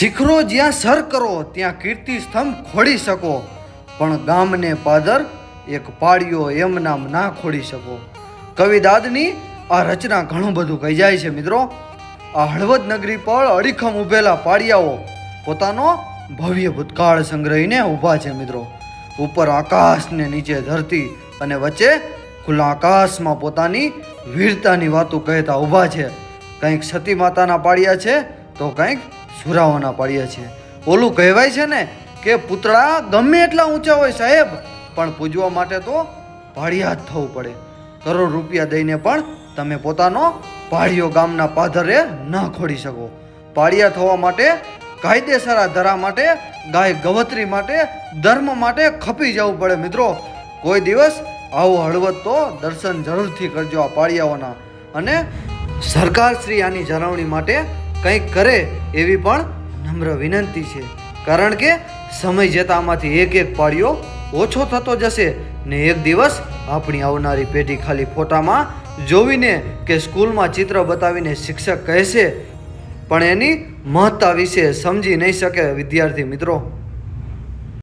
શિખરો જ્યાં સર કરો, ત્યાં કીર્તિ સ્તંભ ખોડી શકો. પણ ગામને પાદર એક પાડ્યો એમ નામ ના ખોડી શકો. કવિ દાદની આ રચના ઘણું બધું કહી જાય છે મિત્રો. આ હળવદ નગરી પર અડીખમ ઊભેલા પાડિયાઓ પોતાનો ભવ્ય ભૂતકાળ સંગ્રહીને ઊભા છે મિત્રો. ઉપર આકાશ ને નીચે ધરતી અને વચ્ચે ખુલ્લા આકાશમાં પોતાની વીરતાની વાતો કહેતા ઊભા છે. કંઈક સતી માતાના પાડિયા છે, તો કંઈક સુરાઓના પાળિયા છે ઓલું કહેવાય છે ને કે પૂતળા ગમે એટલા ઊંચા હોય સાહેબ, પણ પૂજવા માટે તો ભાડિયા જ થવું પડે. કરોડ રૂપિયા દઈને પણ તમે પોતાનો પાળિયો ગામના પાધરે ન ખોડી શકો. પાળિયા થવા માટે, કાયદેસર ધરા માટે, ગાય ગવત્રી માટે, ધર્મ માટે ખપી જવું પડે મિત્રો. કોઈ દિવસ આવો હળવદ તો દર્શન જરૂરથી કરજો આ પાળિયાઓના. અને સરકાર શ્રી આની જાળવણી માટે કંઈક કરે એવી પણ નમ્ર વિનંતી છે. કારણ કે સમય જતાં આમાંથી એક એક પાળિયો ઓછો થતો જશે ને એક દિવસ આપણી આવનારી પેઢી ખાલી ફોટામાં જોવીને કે સ્કૂલમાં ચિત્ર બતાવીને શિક્ષક કહેશે. પણ એની મહત્તા વિશે સમજી નહીં શકે વિદ્યાર્થી મિત્રો.